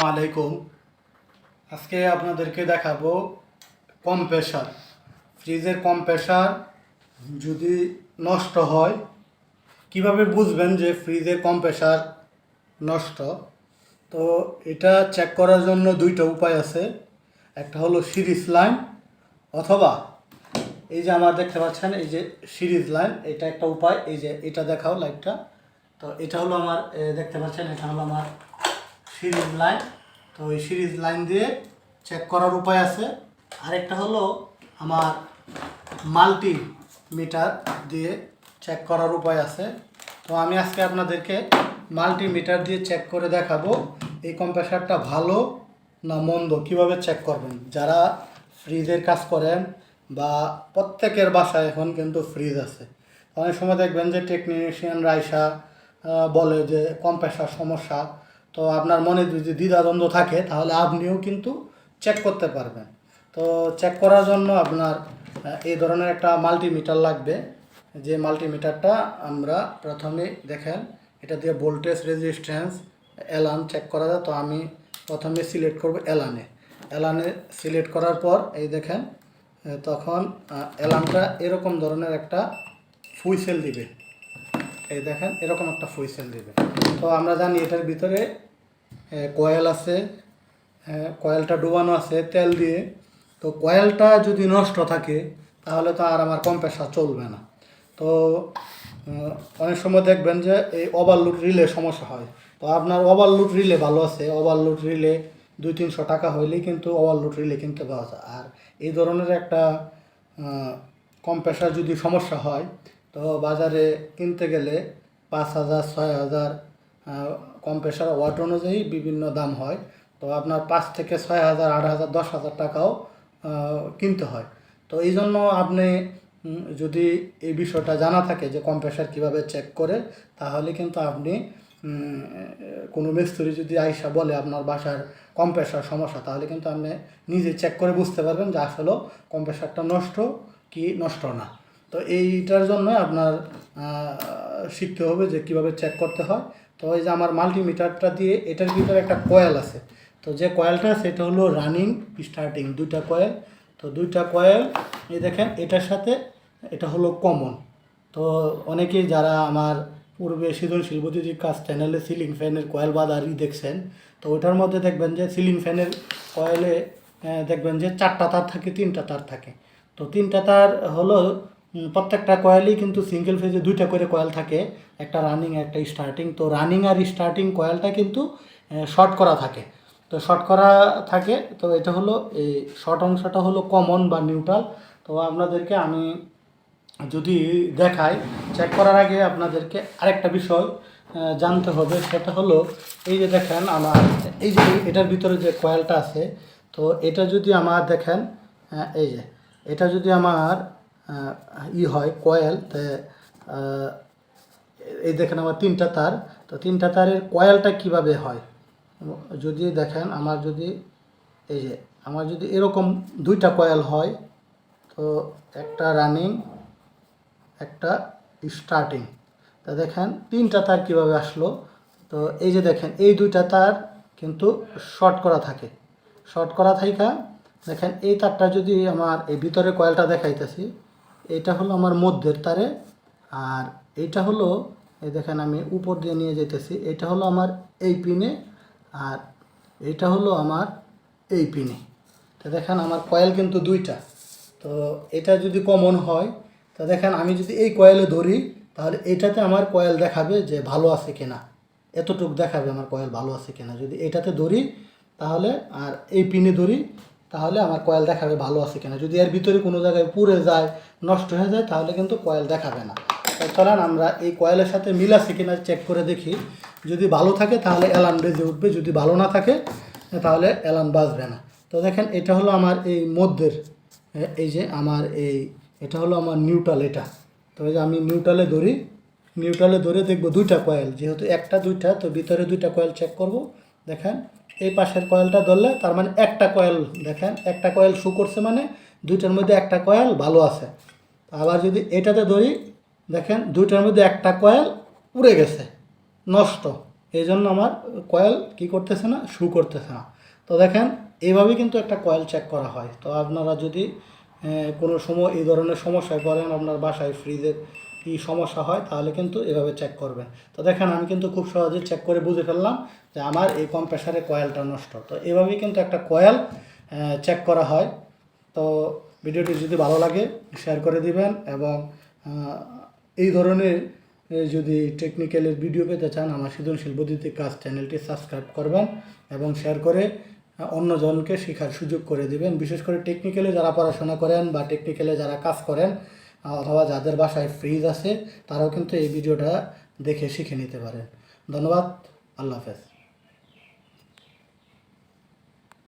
আসসালামু আলাইকুম। আজকে আপনাদেরকে দেখাবো কম্প্রেসার ফ্রিজের কম্প্রেসার যদি নষ্ট হয়, কীভাবে বুঝবেন যে ফ্রিজের কম্প্রেসার নষ্ট? তো এটা চেক করার জন্য দুইটা উপায় আছে। একটা হলো সিরিজ লাইন, অথবা এই যে আমার দেখতে পাচ্ছেন, এই যে সিরিজ লাইন, এটা একটা উপায়, এই যে এটা দেখাও লাইটটা। তো এটা হলো আমার দেখতে পাচ্ছেন, এটা হলো আমার সিরিজ লাইন। তো এই সিরিজ লাইন দিয়ে চেক করার উপায় আছে। আরেকটা হলো আমার মাল্টি মিটার দিয়ে চেক করার উপায় আছে। তো আমি আজকে আপনাদেরকে মাল্টি মিটার দিয়ে চেক করে দেখাবো, এই কম্প্রেসারটা ভালো না মন্দ, কীভাবে চেক করবেন? যারা ফ্রিজের কাজ করেন বা প্রত্যেকের বাসায় এখন কিন্তু ফ্রিজ আছে। অনেক সময় দেখবেন যে টেকনিশিয়ান রাইসা বলে যে কম্প্রেসার সমস্যা তো আপনার মনে যদি দ্বিধাদ্বন্দ্ব থাকে, তাহলে আপনিও কিন্তু চেক করতে পারবেন। তো চেক করার জন্য আপনার এই ধরনের একটা মাল্টিমিটার লাগবে। যে মাল্টিমিটারটা আমরা প্রথমে দেখেন, এটা দিয়ে ভোল্টেজ রেজিস্ট্যান্স অ্যালার্ম চেক করা যায়। তো আমি প্রথমে সিলেক্ট করব অ্যালানে অ্যালানে সিলেক্ট করার পর, এই দেখেন তখন অ্যালার্মটা এরকম ধরনের একটা ফুইসেল দিবে। এই দেখেন, এরকম একটা ফুইসেল দিবে। তো আমরা জানি এটার ভিতরে কয়েল আছে কয়েলটা ডুবানো আছে তেল দিয়ে। তো কয়েলটা যদি নষ্ট থাকে, তাহলে তো আর আমার কম্প্রেসার চলবে না। তো অনেক সময় দেখবেন যে এই ওভারলোড রিলে সমস্যা হয়। তো আপনার ওভারলোড রিলে ভালো আছে ওভারলোড রিলে দুই তিনশো টাকা হইলেই কিন্তু ওভারলোড রিলে কিনতে পাওয়া যায়। আর এই ধরনের একটা কম্প্রেসার যদি সমস্যা হয়, তো বাজারে কিনতে গেলে পাঁচ হাজার, ছয় হাজার কম্প্রেসার ওয়াট অনুযায়ী বিভিন্ন দাম হয়। তো আপনার পাঁচ থেকে ছয় হাজার, আট হাজার, দশ হাজার টাকাও কিনতে হয়। তো এই জন্য আপনি যদি এই বিষয়টা জানা থাকে যে কম্প্রেসার কীভাবে চেক করে, তাহলে কিন্তু আপনি কোনো মিস্ত্রি যদি আইসা বলে আপনার বাসার কম্প্রেসার সমস্যা, তাহলে কিন্তু আপনি নিজে চেক করে বুঝতে পারবেন যে আসলে কম্প্রেসারটা নষ্ট কি নষ্ট না। তো এইটার জন্য আপনার শিখতে হবে যে কীভাবে চেক করতে হয়। তো এই যে আমার মাল্টিমিটারটা দিয়ে এটার ভিতরে একটা কয়েল আছে। তো যে কয়েলটা সেটা হলো রানিং স্টার্টিং দুইটা কয়েল তো দুইটা কয়েল এই দেখেন, এটার সাথে এটা হলো কমন তো অনেকেই যারা আমার পূর্বে সৃজনশীল বৈদ্যুতিক কাজ চ্যানেলে সিলিং ফ্যানের কয়েল বাদারি দেখছেন, তো ওটার মধ্যে দেখবেন যে সিলিং ফ্যানের কয়েলে দেখবেন যে চারটা তার থাকে, তিনটা তার থাকে। তো তিনটা তার হলো প্রত্যেকটা কয়েলই কিন্তু সিঙ্গেল ফেজে দুইটা করে কয়েল থাকে, একটা রানিং একটা স্টার্টিং তো রানিং আর স্টার্টিং কয়েলটা কিন্তু শর্ট করা থাকে। তো শর্ট করা থাকে, তো এটা হলো এই শর্ট অংশটা হলো কমন বা নিউট্রাল তো আপনাদেরকে আমি যদি দেখাই চেক করার আগে আপনাদেরকে আরেকটা বিষয় জানতে হবে, সেটা হলো, এই যে দেখেন আমার, এই যে এটার ভিতরে যে কয়েলটা আছে, তো এটা যদি আমার দেখেন এই যে, এটা যদি আমার ই হয় কয়েল এই দেখেন আমার তিনটা তার। তো তিনটা তারের কয়েলটা কীভাবে হয়? যদি দেখেন, আমার যদি, এই যে, আমার যদি এরকম দুইটা কয়েল হয়, তো একটা রানিং, একটা স্টার্টিং। তা দেখেন, তিনটা তার কীভাবে আসলো? তো এই যে দেখেন, এই দুইটা তার কিন্তু শর্ট করা থাকে। শর্ট করা থাইকা, দেখেন, এই তারটা যদি আমার এই ভিতরে কয়েলটা দেখাইতেছি এটা হলো আমার মধ্যের তারে, আর এইটা হলো এই দেখেন আমি উপর দিয়ে নিয়ে যেতেছি এটা হলো আমার এই পিনে, আর এইটা হলো আমার এই পিনে। তো দেখেন আমার কয়েল কিন্তু দুইটা। তো এটা যদি কমন হয়, তা দেখেন আমি যদি এই কয়েলে ধরি, তাহলে এটাতে আমার কয়েল দেখাবে যে ভালো আছে কিনা। এতটুক দেখাবে আমার কয়েল ভালো আছে কিনা। যদি এটাতে ধরি, তাহলে আর এই পিনে ধরি তাহলে আমার কয়েল দেখাবে ভালো আছে কিনা। যদি এর ভিতরে কোনো জায়গায় পুড়ে যায়, নষ্ট হয়ে যায়, তাহলে কিন্তু কয়েল দেখাবে না। চলেন আমরা এই কয়েলের সাথে মিল আছে কিনা চেক করে দেখি। যদি ভালো থাকে, তাহলে অ্যালার্ম বেজে উঠবে। যদি ভালো না থাকে, তাহলে অ্যালার্ম বাজবে না। তো দেখেন, এটা হলো আমার এই মধ্যের, এই যে আমার এই, এটা হলো আমার নিউট্রাল এটা। তো যে আমি নিউট্রালে ধরি নিউট্রালে ধরে দেখব দুইটা কয়েল। যেহেতু একটা দুইটা, তো ভিতরে দুইটা কয়েল চেক করব। দেখেন এই পাশের কয়েলটা ধরলে, তার মানে একটা কয়েল দেখেন, একটা কয়েল শু করছে মানে দুইটার মধ্যে একটা কয়েল ভালো আছে। আবার যদি এটাতে ধরি, দেখেন দুইটার মধ্যে একটা কয়েল উড়ে গেছে, নষ্ট। এই জন্য আমার কয়েল কি করতেছে না শু করতেছে না। তো দেখেন এইভাবেই কিন্তু একটা কয়েল চেক করা হয়। তো আপনারা যদি কোনো সময় এই ধরনের সমস্যায় পড়েন, আপনার বাসায় ফ্রিজের কি সমস্যা হয়, তাহলে কিন্তু এভাবে চেক করবেন। তো দেখেন, আমি কিন্তু খুব সহজে চেক করে বুঝে ফেললাম যে আমার এই কম্প্রেসারে কয়েলটা নষ্ট। তো এভাবেই কিন্তু একটা কয়েল চেক করা হয়। তো ভিডিওটি যদি ভালো লাগে শেয়ার করে দিবেন এবং এই ধরনের যদি টেকনিক্যালের ভিডিও পেতে চান, আমার সৃজনশীল বৈদ্যুতিক কাজ চ্যানেলটি সাবস্ক্রাইব করবেন এবং শেয়ার করে অন্যজনকে শেখার সুযোগ করে দিবেন। বিশেষ করে টেকনিক্যালে যারা পড়াশোনা করেন বা টেকনিক্যালে যারা কাজ করেন অথবা যাদের বাসায় ফ্রিজ আছে, তারাও কিন্তু এই ভিডিওটা দেখে শিখে নিতে পারে। ধন্যবাদ, আল্লাহ হাফেজ।